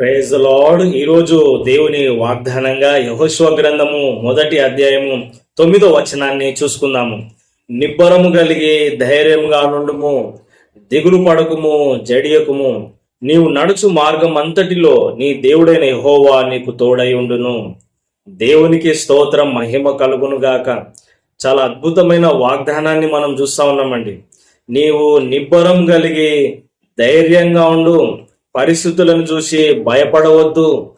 Praise lord ఈరోజు దేవుని వాగ్దానంగా యహోశ్వ గ్రంథము మొదటి అధ్యాయము తొమ్మిదో వచనాన్ని చూసుకుందాము. నిబ్బరము కలిగి ధైర్యంగా నుండుము దిగులు పడకుము జడియకుము. నీవు నడుచు మార్గం అంతటిలో నీ దేవుడైన యహోవా నీకు తోడై ఉండును. దేవునికి స్తోత్రం మహిమ కలుగును గాక. చాలా అద్భుతమైన వాగ్దానాన్ని మనం చూస్తా ఉన్నామండి. నీవు నిబ్బరం కలిగి ధైర్యంగా ఉండు పరిస్థితులను చూసి భయపడవద్దు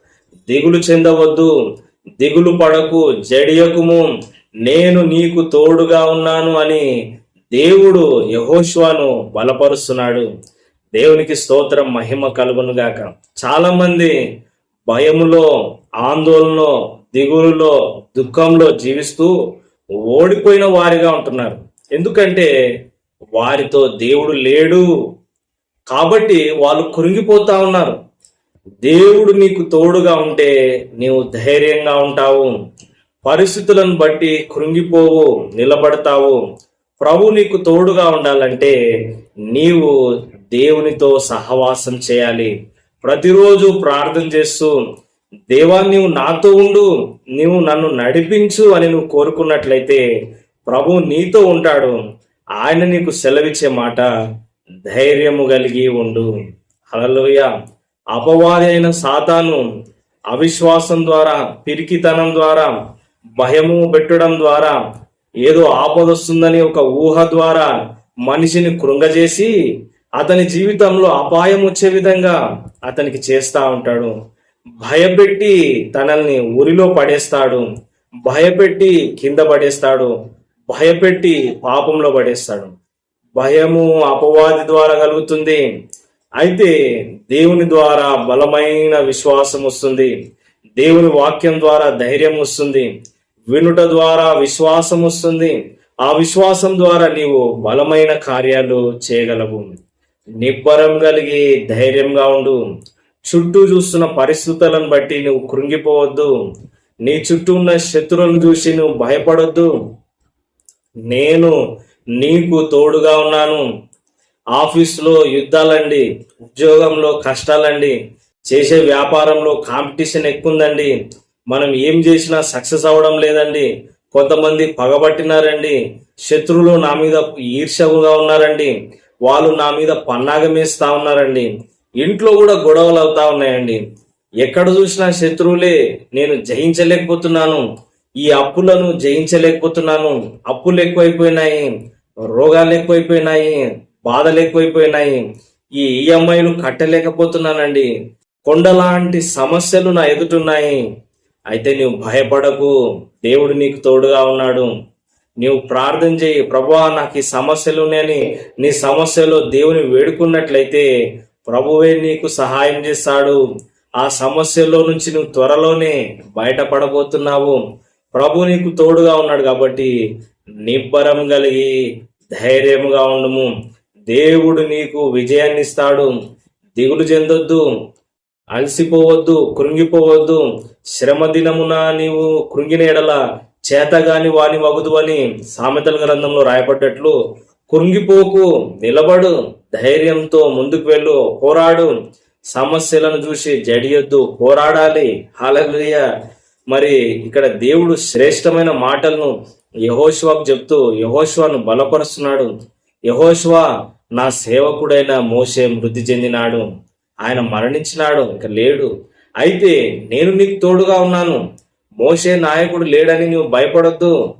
దిగులు చెందవద్దు దిగులు పడకు జడియకుము నేను నీకు తోడుగా ఉన్నాను అని దేవుడు యహోష్వాను బలపరుస్తున్నాడు. దేవునికి స్తోత్రం మహిమ కలుగును గాక. చాలా మంది భయములో ఆందోళనలో దిగులులో దుఃఖంలో జీవిస్తూ ఓడిపోయిన వారిగా ఉంటున్నారు. ఎందుకంటే వారితో దేవుడు లేడు. కాబట్టి వాళ్ళు కృంగిపోతా ఉన్నారు. దేవుడు నీకు తోడుగా ఉంటే నీవు ధైర్యంగా ఉంటావు. పరిస్థితులను బట్టి కృంగిపోవు నిలబడతావు. ప్రభు నీకు తోడుగా ఉండాలంటే నీవు దేవునితో సహవాసం చేయాలి. ప్రతిరోజు ప్రార్థన చేస్తూ దేవా నీవు నాతో ఉండు నీవు నన్ను నడిపించు అని నువ్వు కోరుకున్నట్లయితే ప్రభు నీతో ఉంటాడు. ఆయన నీకు సెలవిచ్చే మాట ధైర్యము కలిగి ఉండు. హలలోయ అపవాది అయిన సాతాను అవిశ్వాసం ద్వారా పిరికితనం ద్వారా భయము పెట్టడం ద్వారా ఏదో ఆపదొస్తుందని ఒక ఊహ ద్వారా మనిషిని కృంగజేసి అతని జీవితంలో అపాయం వచ్చే విధంగా అతనికి చేస్తా ఉంటాడు. భయపెట్టి తనల్ని ఉరిలో పడేస్తాడు. భయపెట్టి కింద పడేస్తాడు. భయపెట్టి పాపంలో పడేస్తాడు. భయము అపవాది ద్వారా కలుగుతుంది. అయితే దేవుని ద్వారా బలమైన విశ్వాసం వస్తుంది. దేవుని వాక్యం ద్వారా ధైర్యం వస్తుంది. వినుట ద్వారా విశ్వాసం వస్తుంది. ఆ విశ్వాసం ద్వారా నీవు బలమైన కార్యాలు చేయగలవు. నిబ్బరం కలిగి ధైర్యంగా ఉండు. చుట్టూ చూస్తున్న పరిస్థితులను బట్టి నువ్వు కృంగిపోవద్దు. నీ చుట్టూ ఉన్న శత్రువులను చూసి నువ్వు భయపడొద్దు. నేను నీకు తోడుగా ఉన్నాను. ఆఫీస్లో యుద్ధాలండి ఉద్యోగంలో కష్టాలండి చేసే వ్యాపారంలో కాంపిటీషన్ ఎక్కువ ఉందండి మనం ఏం చేసినా సక్సెస్ అవ్వడం లేదండి. కొంతమంది పగబట్టినారండి. శత్రువులు నా మీద ఈర్ష్యగా ఉన్నారండి. వాళ్ళు నా మీద పన్నాగమేస్తా ఉన్నారండి. ఇంట్లో కూడా గొడవలు అవుతా ఉన్నాయండి. ఎక్కడ చూసినా శత్రువులే నేను జయించలేకపోతున్నాను. ఈ అప్పులను జయించలేకపోతున్నాను. అప్పులు ఎక్కువైపోయినాయి. రోగాలు ఎక్కువైపోయినాయి బాధలు ఎక్కువైపోయినాయి. ఈ ఈఎంఐలు కట్టలేకపోతున్నానండి. కొండలాంటి సమస్యలు నా ఎదుటున్నాయి. అయితే నీవు భయపడకు. దేవుడు నీకు తోడుగా ఉన్నాడు. నీవు ప్రార్థన చేయి. ప్రభువా నాకు ఈ సమస్యలు ఉన్నాయని నీ సమస్యలో దేవుని వేడుకున్నట్లయితే ప్రభువే నీకు సహాయం చేస్తాడు. ఆ సమస్యలో నుంచి నువ్వు త్వరలోనే బయటపడబోతున్నావు. ప్రభు నీకు తోడుగా ఉన్నాడు కాబట్టి నిబ్బరం కలిగి ధైర్యముగా ఉండుము. దేవుడు నీకు విజయాన్ని ఇస్తాడు దిగులు చెందొద్దు. అలసిపోవద్దు కృంగిపోవద్దు. శ్రమ దినమున నీవు కృంగిన ఎడల చేతగాని వాని వగుదు అని సామెతల గ్రంథంలో రాయపడ్డట్లు కృంగిపోకు నిలబడు ధైర్యంతో ముందుకు వెళ్ళు పోరాడు. సమస్యలను చూసి జడియొద్దు పోరాడాలి. హాలలుయ మరి ఇక్కడ దేవుడు శ్రేష్టమైన మాటలను యహోష్వాకు చెప్తూ యహోష్వాను బలపరుస్తున్నాడు. యహోష్వా నా సేవకుడైన మోసే మృతి చెందినాడు. ఆయన మరణించినాడు ఇక లేడు. అయితే నేను నీకు తోడుగా ఉన్నాను. మోసే నాయకుడు లేడని నువ్వు భయపడొద్దు.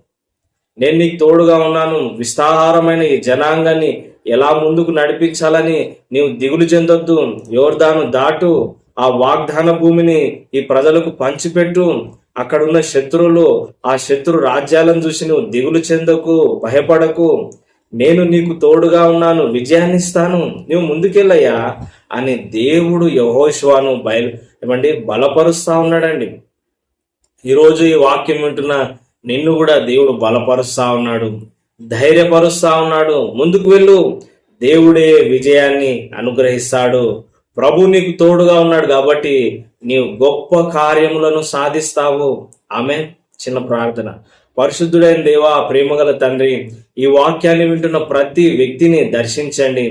నేను నీకు తోడుగా ఉన్నాను. విస్తారమైన ఈ జనాంగాన్ని ఎలా ముందుకు నడిపించాలని నీవు దిగులు చెందొద్దు. యోర్దాను దాటు ఆ వాగ్దాన భూమిని ఈ ప్రజలకు పంచిపెట్టు. అక్కడున్న శత్రువులు ఆ శత్రు రాజ్యాలను చూసి నువ్వు దిగులు చెందకు భయపడకు. నేను నీకు తోడుగా ఉన్నాను విజయాన్ని ఇస్తాను. నువ్వు ముందుకెళ్ళయ్యా అని దేవుడు యహోశ్వాను బయలు ఏమండి బలపరుస్తా ఉన్నాడండి. ఈరోజు ఈ వాక్యం వింటున్న నిన్ను కూడా దేవుడు బలపరుస్తా ఉన్నాడు ధైర్యపరుస్తా ఉన్నాడు. ముందుకు వెళ్ళు. దేవుడే విజయాన్ని అనుగ్రహిస్తాడు. ప్రభు నీకు తోడుగా ఉన్నాడు కాబట్టి నీవు గొప్ప కార్యములను సాధిస్తావు. ఆమె చిన్న ప్రార్థన. పరిశుద్ధుడైన దేవా ప్రేమగల తండ్రి ఈ వాక్యాన్ని వింటున్న ప్రతి వ్యక్తిని దర్శించండి.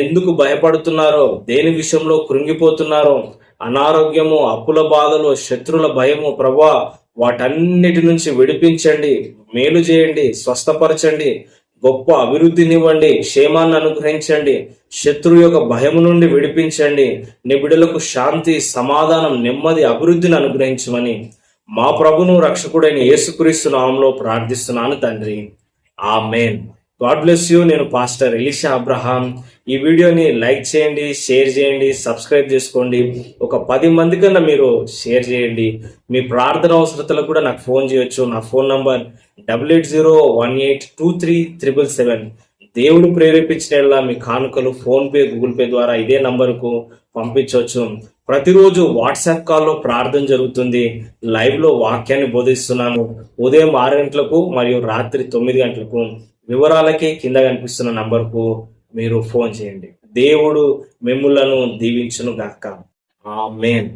ఎందుకు భయపడుతున్నారో దేని విషయంలో కృంగిపోతున్నారో అనారోగ్యము అప్పుల బాధలు శత్రుల భయము ప్రభా వాటన్నిటి నుంచి విడిపించండి మేలు చేయండి స్వస్థపరచండి గొప్ప అభివృద్ధినివ్వండి క్షేమాన్ని అనుగ్రహించండి శత్రువు యొక్క భయము నుండి విడిపించండి నిబిడలకు శాంతి సమాధానం నెమ్మది అభివృద్ధిని అనుగ్రహించమని మా ప్రభును రక్షకుడైన యేసుక్రీస్తు నామంలో ప్రార్థిస్తున్నాను తండ్రి. Amen God bless you. నేను పాస్టర్ ఎలిషా అబ్రహాం. ఈ వీడియోని లైక్ చేయండి షేర్ చేయండి సబ్స్క్రైబ్ చేసుకోండి. ఒక పది మంది కన్నా మీరు షేర్ చేయండి. మీ ప్రార్థన అవసరతలకు కూడా నాకు ఫోన్ చేయొచ్చు. నా phone number double eight zero one eight two three triple seven. దేవుడు ప్రేరేపించిన మీ కానుకలు ఫోన్ పే గూగుల్ పే ద్వారా ఇదే నంబర్కు పంపించవచ్చు. ప్రతిరోజు వాట్సాప్ కాల్లో ప్రార్థన జరుగుతుంది. లైవ్లో వాక్యాన్ని బోధిస్తున్నాను. ఉదయం ఆరు గంటలకు మరియు రాత్రి తొమ్మిది గంటలకు. వివరాలకి కింద కనిపిస్తున్న నంబర్కు మీరు ఫోన్ చేయండి. దేవుడు మిమ్ములను దీవించును గాక ఆమేన్.